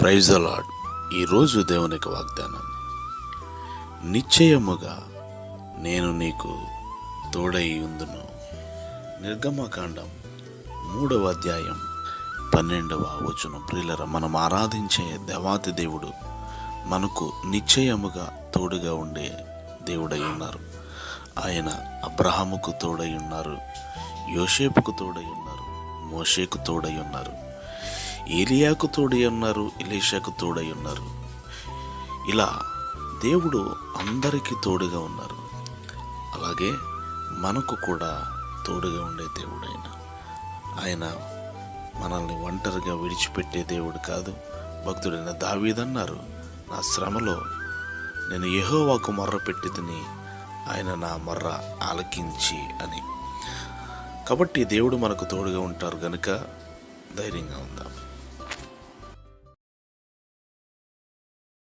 Praise అలాడ్ ఈరోజు దేవునికి వాగ్దానం. నిశ్చయముగా నేను నీకు తోడై ఉందును. నిర్గమకాండం మూడవ అధ్యాయం పన్నెండవ వచనం. ప్రియులర మనం ఆరాధించే దేవాతి దేవుడు మనకు నిశ్చయముగా తోడుగా ఉండే దేవుడై ఉన్నారు. ఆయన అబ్రహాముకు తోడై ఉన్నారు యోషేపుకు తోడై ఉన్నారు మోషేకు తోడై ఉన్నారు. ఏలియాకు తోడై ఉన్నారు ఇలేషాకు తోడై ఉన్నారు. ఇలా దేవుడు అందరికీ తోడుగా ఉన్నారు. అలాగే మనకు కూడా తోడుగా ఉండే దేవుడైన. ఆయన మనల్ని ఒంటరిగా విడిచిపెట్టే దేవుడు కాదు. భక్తుడైన దావీదన్నారు నా శ్రమలో నేను యహోవాకు మర్ర పెట్టిదని ఆయన నా మర్ర ఆలకించి అని. కాబట్టి దేవుడు మనకు తోడుగా ఉంటారు గనుక ధైర్యంగా ఉందాం.